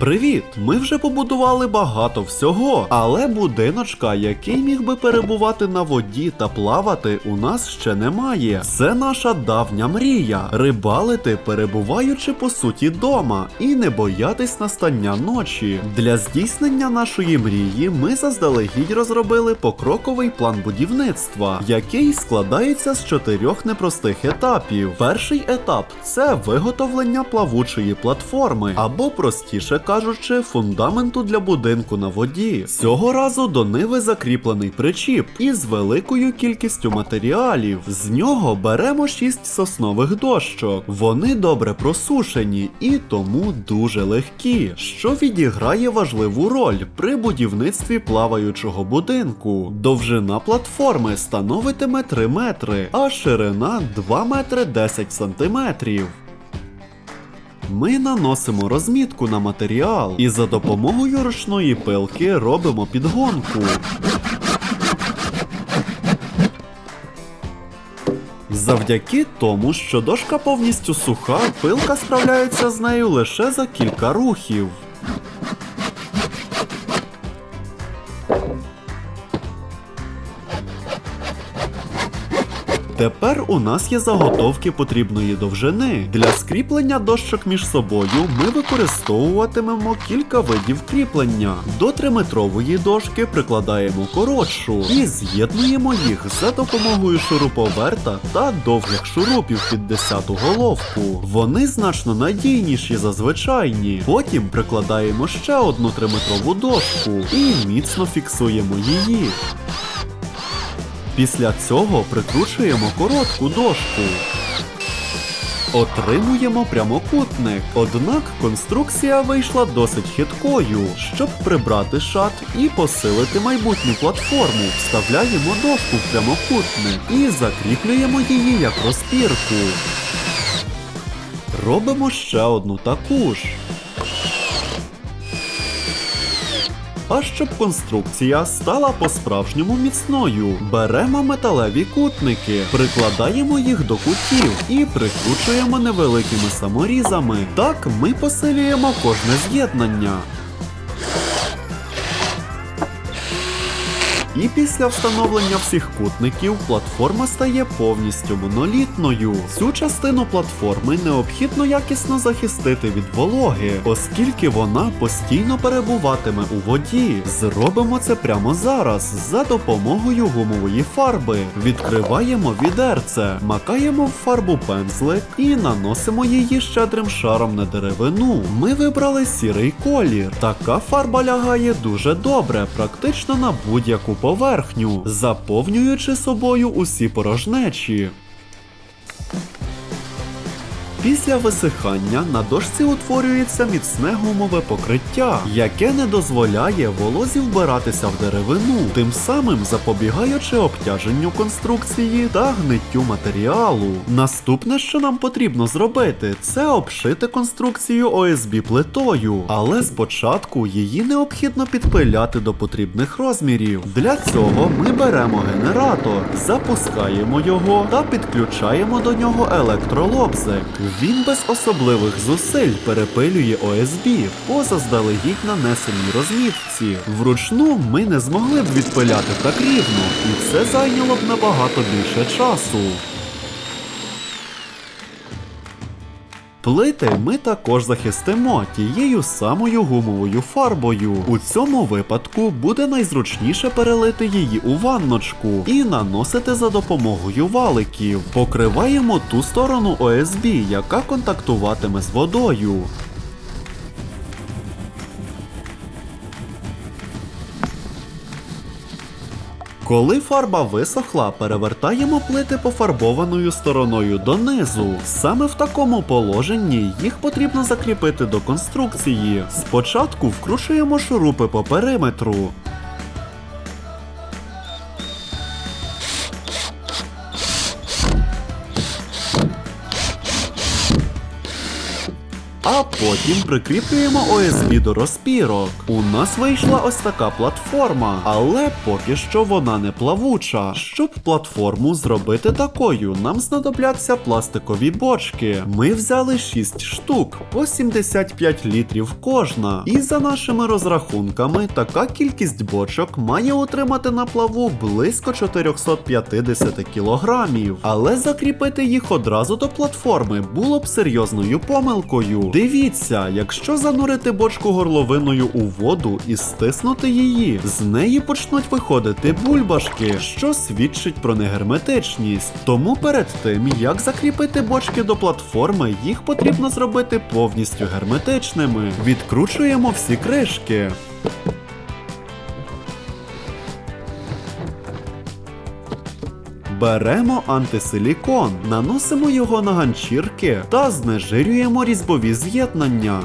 Привіт! Ми вже побудували багато всього, але будиночка, який міг би перебувати на воді та плавати, у нас ще немає. Це наша давня мрія рибалити, перебуваючи по суті дома, і не боятись настання ночі. Для здійснення нашої мрії ми заздалегідь розробили покроковий план будівництва, який складається з чотирьох непростих етапів. Перший етап це виготовлення плавучої платформи, або простіше кажучи, фундаменту для будинку на воді. Цього разу до ниви закріплений причіп із великою кількістю матеріалів. З нього беремо 6 соснових дощок. Вони добре просушені і тому дуже легкі, що відіграє важливу роль при будівництві плаваючого будинку. Довжина платформи становитиме 3 метри, а ширина 2 метри 10 сантиметрів. Ми наносимо розмітку на матеріал і за допомогою ручної пилки робимо підгонку. Завдяки тому, що дошка повністю суха, пилка справляється з нею лише за кілька рухів. Тепер у нас є заготовки потрібної довжини. Для скріплення дощок між собою ми використовуватимемо кілька видів кріплення. До 3-метрової дошки прикладаємо коротшу і з'єднуємо їх за допомогою шуруповерта та довгих шурупів під 10-ту головку. Вони значно надійніші за звичайні. Потім прикладаємо ще одну 3-метрову дошку і міцно фіксуємо її. Після цього прикручуємо коротку дошку. Отримуємо прямокутник, однак конструкція вийшла досить хиткою. Щоб прибрати шат і посилити майбутню платформу, вставляємо дошку в прямокутник і закріплюємо її як розпірку. Робимо ще одну таку ж. А щоб конструкція стала по-справжньому міцною, беремо металеві кутники, прикладаємо їх до кутів і прикручуємо невеликими саморізами. Так ми посилюємо кожне з'єднання. І після встановлення всіх кутників платформа стає повністю монолітною. Цю частину платформи необхідно якісно захистити від вологи, оскільки вона постійно перебуватиме у воді. Зробимо це прямо зараз за допомогою гумової фарби. Відкриваємо відерце, макаємо в фарбу пензлик і наносимо її щедрим шаром на деревину. Ми вибрали сірий колір. Така фарба лягає дуже добре, практично на будь-яку поверхню, заповнюючи собою усі порожнечі. Після висихання на дошці утворюється міцне гумове покриття, яке не дозволяє волозі вбиратися в деревину, тим самим запобігаючи обтяженню конструкції та гниттю матеріалу. Наступне, що нам потрібно зробити, це обшити конструкцію ОСБ плитою, але спочатку її необхідно підпиляти до потрібних розмірів. Для цього ми беремо генератор, запускаємо його та підключаємо до нього електролобзик. Він без особливих зусиль перепилює ОСБ по заздалегідь нанесеній розмітці. Вручну ми не змогли б відпиляти так рівно, і це зайняло б набагато більше часу. Плити ми також захистимо тією самою гумовою фарбою. У цьому випадку буде найзручніше перелити її у ванночку і наносити за допомогою валиків. Покриваємо ту сторону ОСБ, яка контактуватиме з водою. Коли фарба висохла, перевертаємо плити пофарбованою стороною донизу. Саме в такому положенні їх потрібно закріпити до конструкції. Спочатку вкручуємо шурупи по периметру. А потім прикріплюємо OSB до розпірок. У нас вийшла ось така платформа, але поки що вона не плавуча. Щоб платформу зробити такою, нам знадобляться пластикові бочки. Ми взяли 6 штук по 75 літрів кожна. І за нашими розрахунками, така кількість бочок має утримати на плаву близько 450 кілограмів. Але закріпити їх одразу до платформи було б серйозною помилкою. Дивіться, якщо занурити бочку горловиною у воду і стиснути її, з неї почнуть виходити бульбашки, що свідчить про негерметичність. Тому перед тим, як закріпити бочки до платформи, їх потрібно зробити повністю герметичними. Відкручуємо всі кришки. Беремо антисилікон, наносимо його на ганчірки та знежирюємо різьбові з'єднання.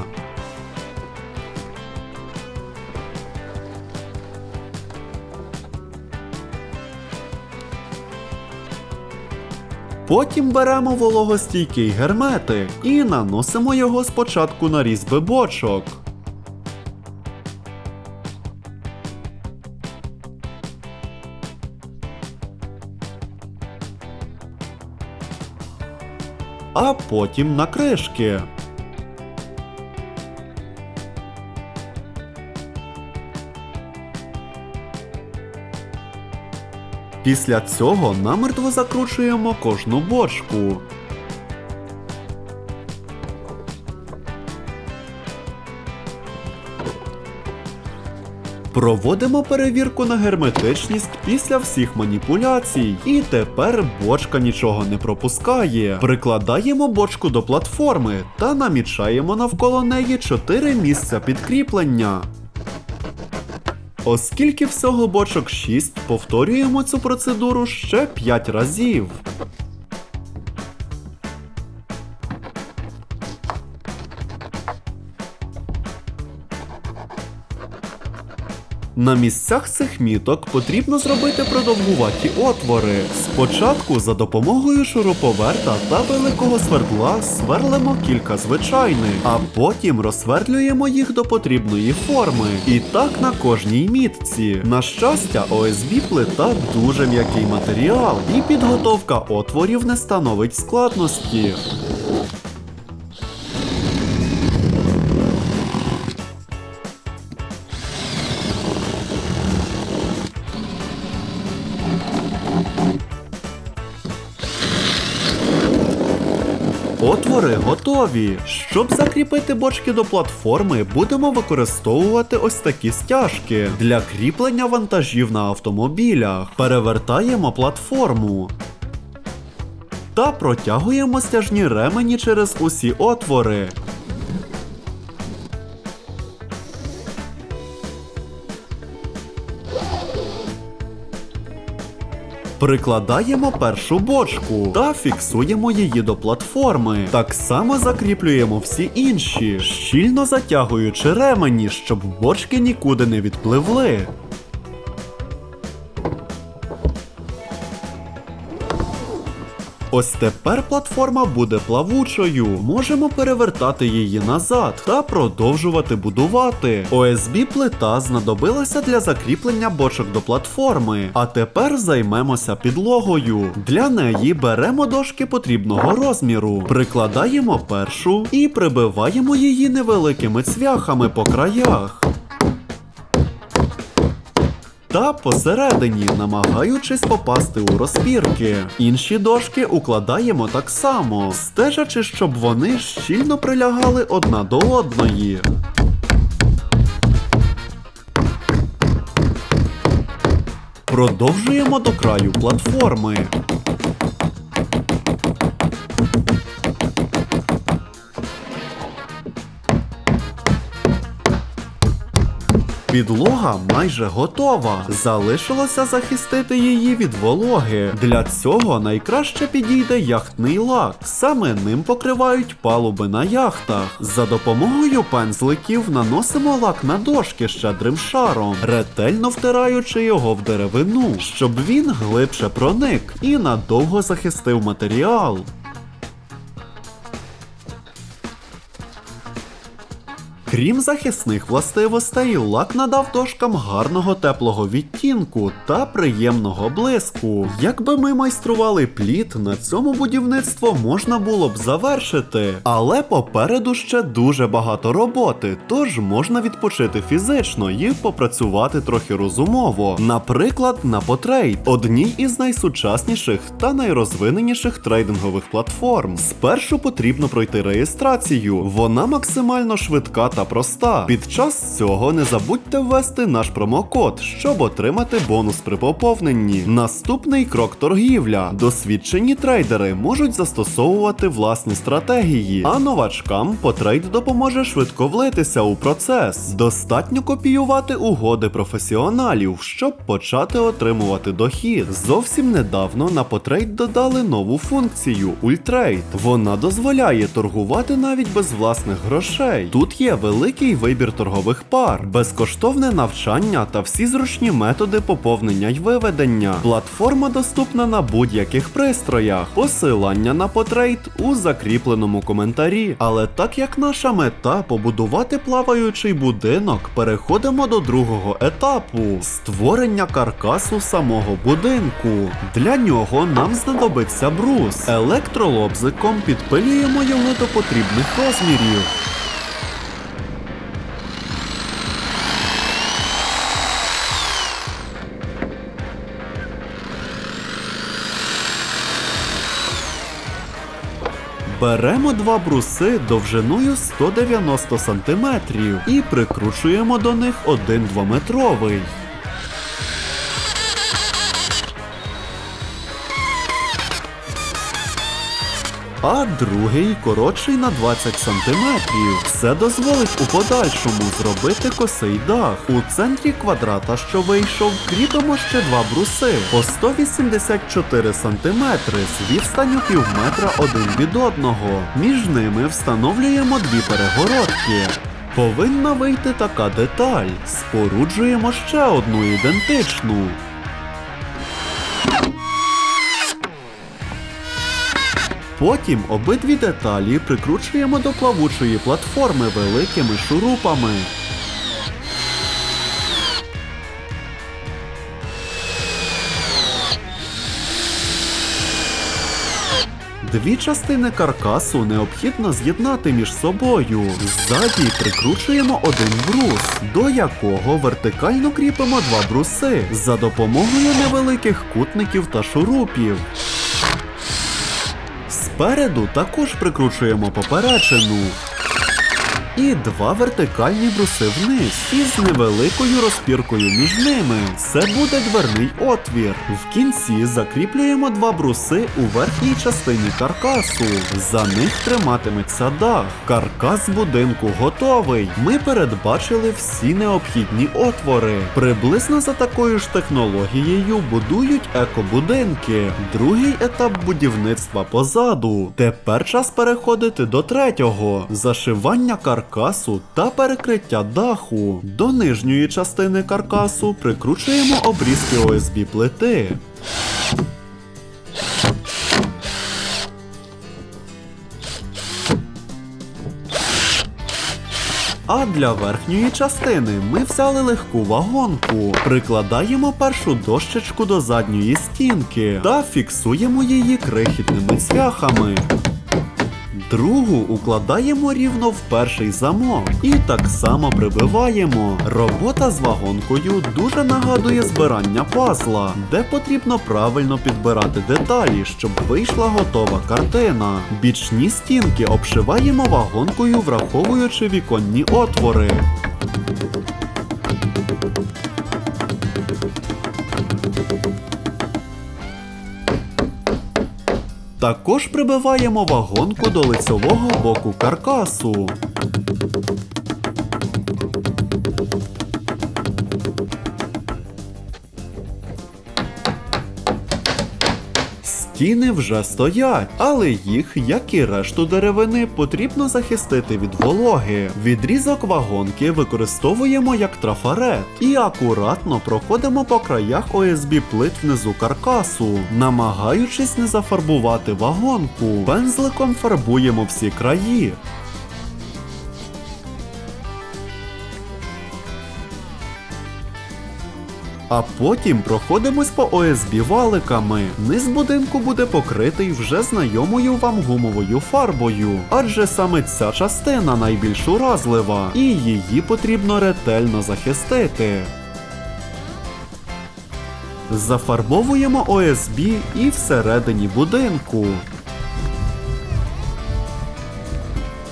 Потім беремо вологостійкий герметик і наносимо його спочатку на різьби бочок. Потім на кришки. Після цього намертво закручуємо кожну бочку. Проводимо перевірку на герметичність після всіх маніпуляцій. І тепер бочка нічого не пропускає. Прикладаємо бочку до платформи та намічаємо навколо неї 4 місця підкріплення. Оскільки всього бочок 6, повторюємо цю процедуру ще 5 разів. На місцях цих міток потрібно зробити продовгуваті отвори. Спочатку за допомогою шуруповерта та великого свердла сверлимо кілька звичайних, а потім розсвердлюємо їх до потрібної форми. І так на кожній мітці. На щастя, ОСБ плита дуже м'який матеріал, і підготовка отворів не становить складності. Отвори готові. Щоб закріпити бочки до платформи, будемо використовувати ось такі стяжки для кріплення вантажів на автомобілях. Перевертаємо платформу. Та протягуємо стяжні ремені через усі отвори. Прикладаємо першу бочку та фіксуємо її до платформи. Так само закріплюємо всі інші, щільно затягуючи ремені, щоб бочки нікуди не відпливли. Ось тепер платформа буде плавучою. Можемо перевертати її назад та продовжувати будувати. ОСБ плита знадобилася для закріплення бочок до платформи. А тепер займемося підлогою. Для неї беремо дошки потрібного розміру, прикладаємо першу і прибиваємо її невеликими цвяхами по краях. Та посередині, намагаючись попасти у розпірки. Інші дошки укладаємо так само, стежачи, щоб вони щільно прилягали одна до одної. Продовжуємо до краю платформи. Підлога майже готова. Залишилося захистити її від вологи. Для цього найкраще підійде яхтний лак. Саме ним покривають палуби на яхтах. За допомогою пензликів наносимо лак на дошки щедрим шаром, ретельно втираючи його в деревину, щоб він глибше проник і надовго захистив матеріал. Крім захисних властивостей, лак надав дошкам гарного теплого відтінку та приємного блиску. Якби ми майстрували плід, на цьому будівництво можна було б завершити. Але попереду ще дуже багато роботи, тож можна відпочити фізично і попрацювати трохи розумово. Наприклад, на потрейд, одній із найсучасніших та найрозвиненіших трейдингових платформ. Спершу потрібно пройти реєстрацію. Вона максимально швидка та проста. Під час цього не забудьте ввести наш промокод, щоб отримати бонус при поповненні. Наступний крок торгівля. Досвідчені трейдери можуть застосовувати власні стратегії, а новачкам потрейд допоможе швидко влитися у процес. Достатньо копіювати угоди професіоналів, щоб почати отримувати дохід. Зовсім недавно на потрейд додали нову функцію Ультрейд. Вона дозволяє торгувати навіть без власних грошей. Тут є великий вибір торгових пар, безкоштовне навчання та всі зручні методи поповнення й виведення. Платформа доступна на будь-яких пристроях. Посилання на потрейд у закріпленому коментарі. Але так як наша мета побудувати плаваючий будинок, переходимо до другого етапу створення каркасу самого будинку. Для нього нам знадобиться брус. Електролобзиком підпилюємо його до потрібних розмірів. Беремо два бруси довжиною 190 см і прикручуємо до них один 2-метровий. А другий коротший на 20 см. Це дозволить у подальшому зробити косий дах. У центрі квадрата, що вийшов, кріпимо ще два бруси по 184 см з відстанню пів метра один від одного. Між ними встановлюємо дві перегородки. Повинна вийти така деталь. Споруджуємо ще одну ідентичну. Потім обидві деталі прикручуємо до плавучої платформи великими шурупами. Дві частини каркасу необхідно з'єднати між собою. Ззаді прикручуємо один брус, до якого вертикально кріпимо два бруси за допомогою невеликих кутників та шурупів. Спереду також прикручуємо поперечину. І два вертикальні бруси вниз із невеликою розпіркою між ними. Це буде дверний отвір. В кінці закріплюємо два бруси у верхній частині каркасу. За них триматиметься дах. Каркас будинку готовий. Ми передбачили всі необхідні отвори. Приблизно за такою ж технологією будують екобудинки. Другий етап будівництва позаду. Тепер час переходити до третього зашивання каркасу та перекриття даху. До нижньої частини каркасу прикручуємо обрізки ОСБ плити. А для верхньої частини ми взяли легку вагонку, прикладаємо першу дощечку до задньої стінки та фіксуємо її крихітними цвяхами. Другу укладаємо рівно в перший замок і так само прибиваємо. Робота з вагонкою дуже нагадує збирання пазла, де потрібно правильно підбирати деталі, щоб вийшла готова картина. Бічні стінки обшиваємо вагонкою, враховуючи віконні отвори. Також прибиваємо вагонку до лицевого боку каркасу. Стіни вже стоять, але їх, як і решту деревини, потрібно захистити від вологи. Відрізок вагонки використовуємо як трафарет і акуратно проходимо по краях ОСБ плит внизу каркасу, намагаючись не зафарбувати вагонку. Пензликом фарбуємо всі краї. А потім проходимось по ОСБ валиками. Низ будинку буде покритий вже знайомою вам гумовою фарбою, адже саме ця частина найбільш уразлива, і її потрібно ретельно захистити. Зафарбовуємо ОСБ і всередині будинку.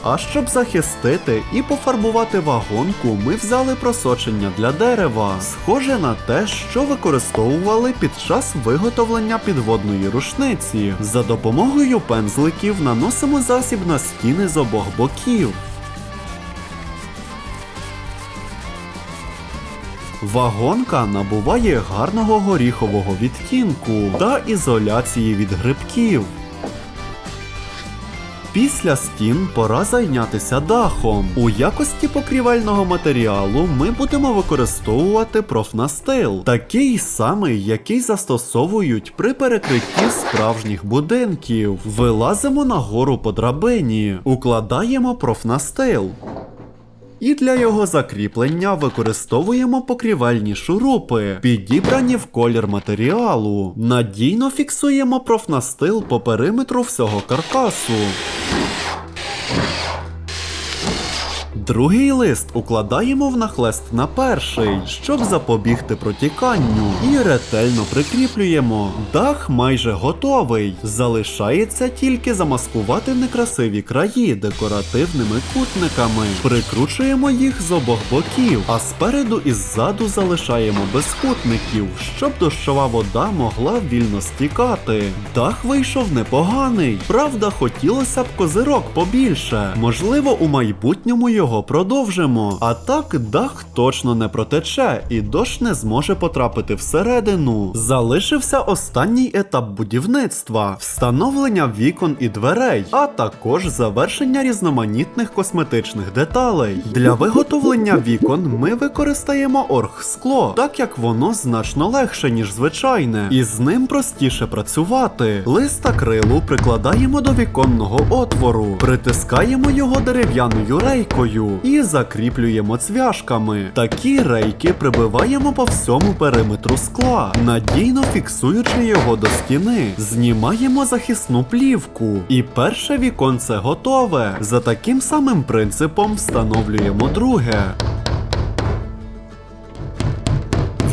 А щоб захистити і пофарбувати вагонку, ми взяли просочення для дерева, схоже на те, що використовували під час виготовлення підводної рушниці. За допомогою пензликів наносимо засіб на стіни з обох боків. Вагонка набуває гарного горіхового відтінку та ізоляції від грибків. Після стін пора зайнятися дахом. У якості покрівельного матеріалу ми будемо використовувати профнастил, такий самий, який застосовують при перекритті справжніх будинків. Вилазимо нагору по драбині, укладаємо профнастил. І для його закріплення використовуємо покрівельні шурупи, підібрані в колір матеріалу. Надійно фіксуємо профнастил по периметру всього каркасу. Другий лист укладаємо в нахлест на перший, щоб запобігти протіканню, і ретельно прикріплюємо. Дах майже готовий. Залишається тільки замаскувати некрасиві краї декоративними кутниками. Прикручуємо їх з обох боків, а спереду і ззаду залишаємо без кутників, щоб дощова вода могла вільно стікати. Дах вийшов непоганий. Правда, хотілося б козирок побільше. Можливо, у майбутньому його продовжимо. А так дах точно не протече, і дощ не зможе потрапити всередину. Залишився останній етап будівництва встановлення вікон і дверей, а також завершення різноманітних косметичних деталей. Для виготовлення вікон ми використаємо оргскло, так як воно значно легше, ніж звичайне, і з ним простіше працювати. Лист акрилу прикладаємо до віконного отвору, притискаємо його дерев'яною рейкою і закріплюємо цвяшками. Такі рейки прибиваємо по всьому периметру скла, надійно фіксуючи його до стіни. Знімаємо захисну плівку. І перше віконце готове. За таким самим принципом встановлюємо друге.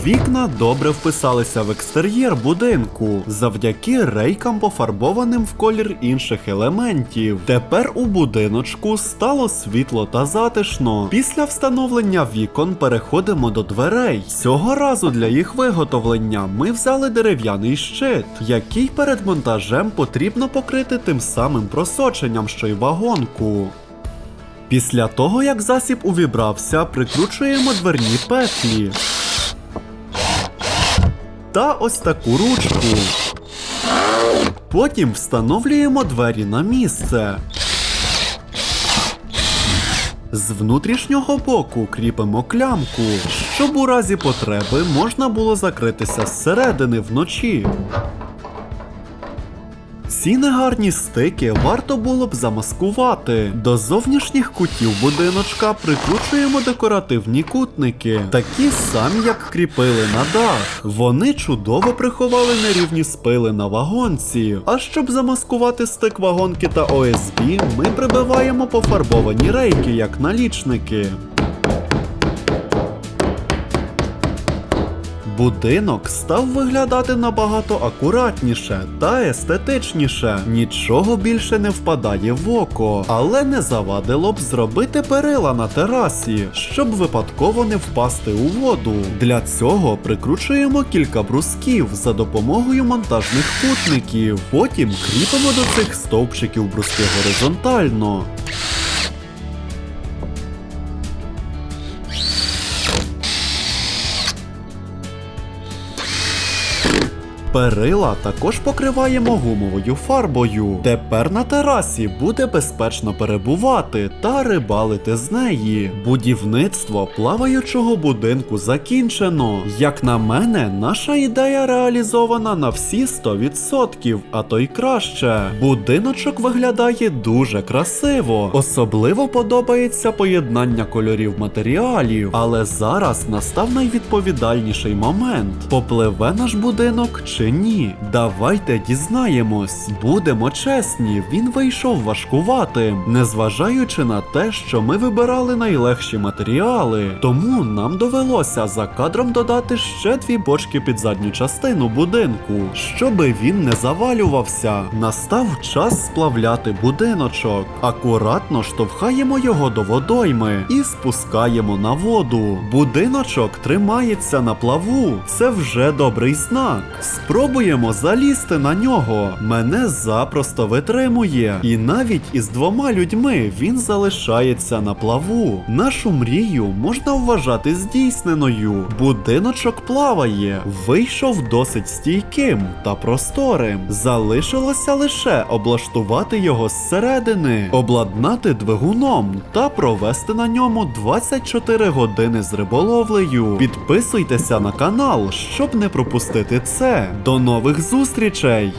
Вікна добре вписалися в екстер'єр будинку завдяки рейкам, пофарбованим в колір інших елементів. Тепер у будиночку стало світло та затишно. Після встановлення вікон переходимо до дверей. Цього разу для їх виготовлення ми взяли дерев'яний щит, який перед монтажем потрібно покрити тим самим просоченням, що й вагонку. Після того, як засіб увібрався, прикручуємо дверні петлі та ось таку ручку. Потім встановлюємо двері на місце. З внутрішнього боку кріпимо клямку, щоб у разі потреби можна було закритися зсередини вночі. Ці негарні стики варто було б замаскувати. До зовнішніх кутів будиночка прикручуємо декоративні кутники, такі самі, як кріпили на дах. Вони чудово приховали нерівні спили на вагонці. А щоб замаскувати стик вагонки та ОСБ, ми прибиваємо пофарбовані рейки, як налічники. Будинок став виглядати набагато акуратніше та естетичніше. Нічого більше не впадає в око, але не завадило б зробити перила на терасі, щоб випадково не впасти у воду. Для цього прикручуємо кілька брусків за допомогою монтажних кутників. Потім кріпимо до цих стовпчиків бруски горизонтально. Перила також покриваємо гумовою фарбою. Тепер на терасі буде безпечно перебувати та рибалити з неї. Будівництво плаваючого будинку закінчено. Як на мене, наша ідея реалізована на всі 100%, а то й краще. Будиночок виглядає дуже красиво. Особливо подобається поєднання кольорів матеріалів. Але зараз настав найвідповідальніший момент: попливе наш будинок чи ні? Давайте дізнаємось. Будемо чесні, він вийшов важкуватим, незважаючи на те, що ми вибирали найлегші матеріали. Тому нам довелося за кадром додати ще дві бочки під задню частину будинку, щоби він не завалювався. Настав час сплавляти будиночок. Акуратно штовхаємо його до водойми і спускаємо на воду. Будиночок тримається на плаву. Це вже добрий знак. Спробуємо залізти на нього. Мене запросто витримує. І навіть із двома людьми він залишається на плаву. Нашу мрію можна вважати здійсненою. Будиночок плаває, вийшов досить стійким та просторим. Залишилося лише облаштувати його зсередини, обладнати двигуном та провести на ньому 24 години з риболовлею. Підписуйтеся на канал, щоб не пропустити це. До нових зустрічей!